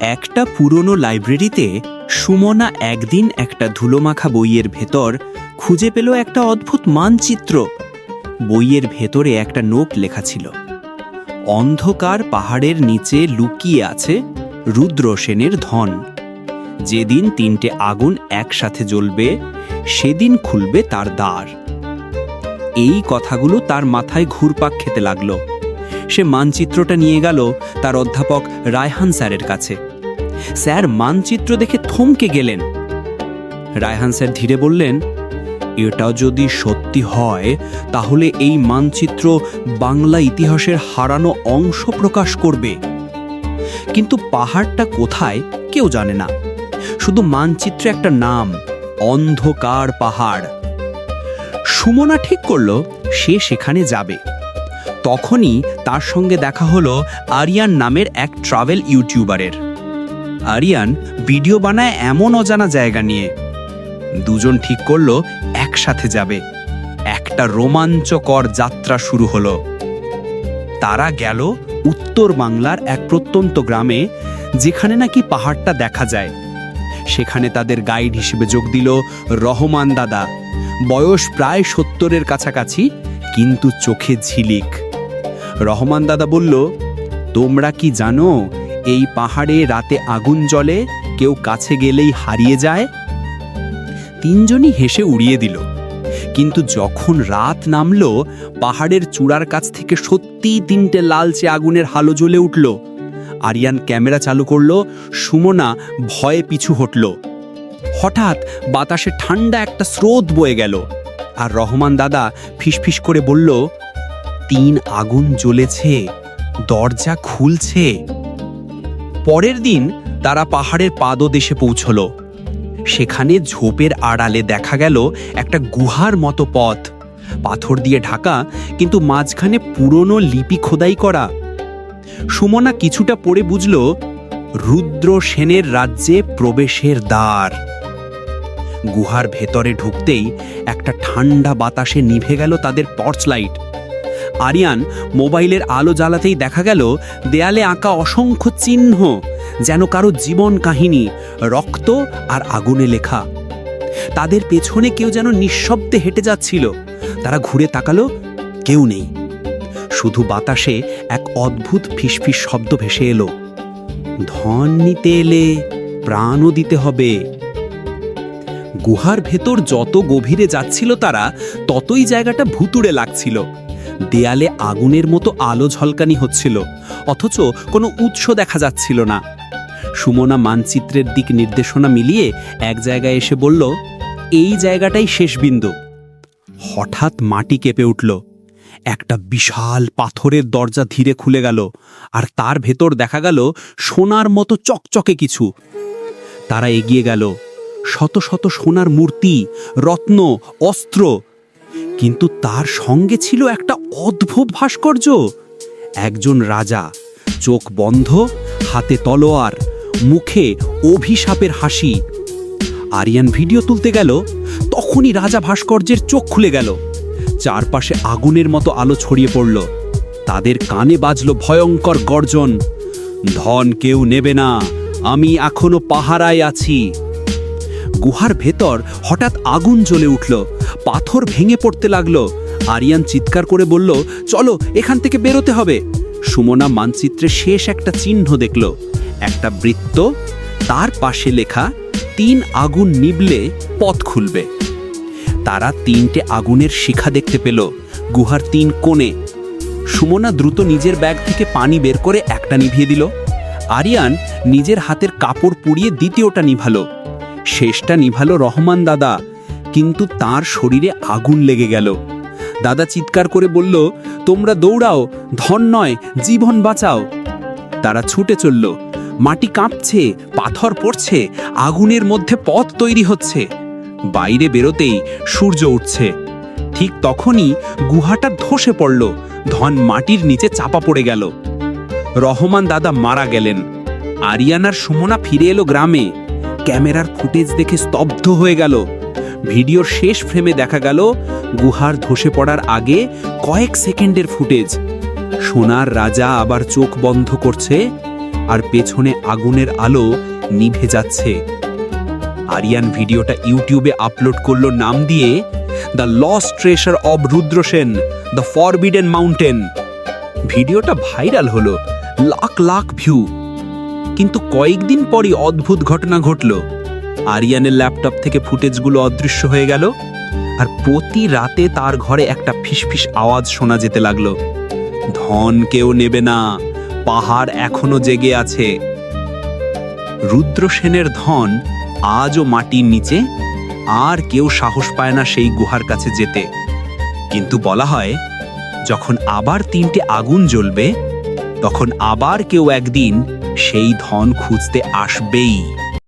একটা পুরনো লাইব্রেরিতে সুমনা একদিন একটা ধুলোমাখা বইয়ের ভেতর খুঁজে পেল একটা অদ্ভুত মানচিত্র। বইয়ের ভেতরে একটা নোট লেখা ছিল। অন্ধকার পাহাড়ের নিচে লুকিয়ে আছে রুদ্র সেনের ধন। যেদিন তিনটে আগুন একসাথে জ্বলবে, সেদিন খুলবে তার দ্বার। এই কথাগুলো তার মাথায় ঘুরপাক খেতে লাগল। সে মানচিত্রটা নিয়ে গেল তার অধ্যাপক রায়হান স্যারের কাছে। স্যার মানচিত্র দেখে থমকে গেলেন। রায়হান স্যার ধীরে বললেন এটা যদি সত্যি হয়, তাহলে এই মানচিত্র বাংলা ইতিহাসের হারানো অংশ প্রকাশ করবে। কিন্তু পাহাড়টা কোথায় কেউ জানে না। শুধু মানচিত্রে একটা নাম, অন্ধকার পাহাড়। সুমনা ঠিক করল, সে সেখানে যাবে। তখনই তার সঙ্গে দেখা হলো আরিয়ান নামের এক ট্রাভেল ইউটিউবারের। আরিয়ান ভিডিও বানায় এমন অজানা জায়গা নিয়ে। দুজন ঠিক করল একসাথে যাবে। একটা রোমাঞ্চকর যাত্রা শুরু হলো। তারা গেল উত্তর বাংলার এক প্রত্যন্ত গ্রামে, যেখানে নাকি পাহাড়টা দেখা যায়। সেখানে তাদের গাইড হিসেবে যোগ দিল রহমান দাদা। বয়স প্রায় সত্তরের কাছাকাছি, কিন্তু চোখে ঝিলিক। রহমান দাদা বলল, তোমরা কি জানো এই পাহাড়ে রাতে আগুন জ্বলে কেউ কাছে গেলেই হারিয়ে যায়। তিনজনই হেসে উড়িয়ে দিল। কিন্তু যখন রাত নামলো, পাহাড়ের চূড়ার কাছ থেকে সত্যিই তিনটে লালচে আগুনের হালো জ্বলে উঠল। আরিয়ান ক্যামেরা চালু করল, সুমনা ভয়ে পিছু হটল। হঠাৎ বাতাসে ঠান্ডা একটা স্রোত বয়ে গেল আর রহমান দাদা ফিসফিস করে বলল, তিন আগুন জ্বলেছে, দরজা খুলছে। পরের দিন তারা পাহাড়ের পাদদেশে পৌঁছল। সেখানে ঝোপের আড়ালে দেখা গেল একটা গুহার মতো পথ। পাথর দিয়ে ঢাকা, কিন্তু মাঝখানে পুরনো লিপি খোদাই করা। সুমনা কিছুটা পড়ে বুঝল, রুদ্র সেনের রাজ্যে প্রবেশের দ্বার। গুহার ভেতরে ঢুকতেই একটা ঠান্ডা বাতাসে নিভে গেল তাদের টর্চ লাইট আরিয়ান মোবাইলের আলো জ্বালাতেই দেখা গেল, দেয়ালে আঁকা অসংখ্য চিহ্ন, যেন কারও জীবন কাহিনী, রক্ত আর আগুনে লেখা। তাদের পেছনে কেউ যেন নিঃশব্দে হেঁটে যাচ্ছিল। তারা ঘুরে তাকালো, কেউ নেই। শুধু বাতাসে এক অদ্ভুত ফিসফিস শব্দ ভেসে এলো। ধন নিতে এলে প্রাণও দিতে হবে। গুহার ভেতর যত গভীরে যাচ্ছিল তারা, ততই জায়গাটা ভুতুড়ে লাগছিল। দেয়ালে আগুনের মতো আলো ঝলকানি হচ্ছিল, অথচ কোনো উৎস দেখা যাচ্ছিল না। সুমনা মানচিত্রের দিক নির্দেশনা মিলিয়ে এক জায়গায় এসে বলল, এই জায়গাটাই শেষ বিন্দু। হঠাৎ মাটি কেঁপে উঠল। একটা বিশাল পাথরের দরজা ধীরে খুলে গেল, আর তার ভেতর দেখা গেল সোনার মতো চকচকে কিছু। তারা এগিয়ে গেল। শত শত সোনার মূর্তি, রত্ন, অস্ত্র কিন্তু তার সঙ্গে ছিল একটা অদ্ভুত ভাস্কর্য। একজন রাজা, চোখ বন্ধ, হাতে তলোয়ার, মুখে অভিশাপের হাসি। আরিয়ান ভিডিও তুলতে গেল, তখনই রাজা ভাস্কর্যের চোখ খুলে গেল। চারপাশে আগুনের মতো আলো ছড়িয়ে পড়ল। তাদের কানে বাজল ভয়ঙ্কর গর্জন, ধন কেউ নেবে না, আমি এখনও পাহারায় আছি। গুহার ভেতর হঠাৎ আগুন জ্বলে উঠল। পাথর ভেঙে পড়তে লাগল। আরিয়ান চিৎকার করে বলল, চলো, এখান থেকে বেরোতে হবে। সুমনা মানচিত্রে শেষ একটা চিহ্ন দেখল। একটা বৃত্ত, তার পাশে লেখা, তিন আগুন নিবলে পথ খুলবে। তারা তিনটে আগুনের শিখা দেখতে পেল, গুহার তিন কোণে। সুমনা দ্রুত নিজের ব্যাগ থেকে পানি বের করে একটা নিভিয়ে দিল। আরিয়ান নিজের হাতের কাপড় পুড়িয়ে দ্বিতীয়টা নিভালো। শেষটা নিভালো রহমান দাদা। কিন্তু তার শরীরে আগুন লেগে গেল। দাদা চিৎকার করে বলল, তোমরা দৌড়াও, ধন নয়, জীবন বাঁচাও। তারা ছুটে চলল। মাটি কাঁপছে, পাথর পড়ছে, আগুনের মধ্যে পথ তৈরি হচ্ছে। বাইরে বেরোতেই সূর্য উঠছে। ঠিক তখনই গুহাটা ধসে পড়ল। ধন মাটির নিচে চাপা পড়ে গেল। রহমান দাদা মারা গেলেন। আরিয়ানার সুমনা ফিরে এলো গ্রামে। ক্যামেরার ফুটেজ দেখে স্তব্ধ হয়ে গেল। ভিডিওর শেষ ফ্রেমে দেখা গেল গুহার ধসে পড়ার আগে কয়েক সেকেন্ডের ফুটেজ। সোনার রাজা আবার চোখ বন্ধ করছে আর পেছনে আগুনের আলো নিভে যাচ্ছে। আরিয়ান ভিডিওটা ইউটিউবে আপলোড করল নাম দিয়ে, the lost treasure of Rudrasen, the forbidden mountain. ভিডিওটা ভাইরাল হলো, লাখ লাখ ভিউ। কিন্তু কয়েকদিন পরই অদ্ভুত ঘটনা ঘটল। আরিয়ানের ল্যাপটপ থেকে ফুটেজগুলো অদৃশ্য হয়ে গেল, আর প্রতি রাতে তার ঘরে একটা ফিসফিস আওয়াজ শোনা যেতে লাগল। ধন কেউ নেবে না, পাহাড় এখনও জেগে আছে। রুদ্রসেনের ধন আজও মাটির নিচে, আর কেউ সাহস পায় না সেই গুহার কাছে যেতে। কিন্তু বলা হয়, যখন আবার তিনটে আগুন জ্বলবে, তখন আবার কেউ একদিন সেই ধন খুঁজতে আসবেই।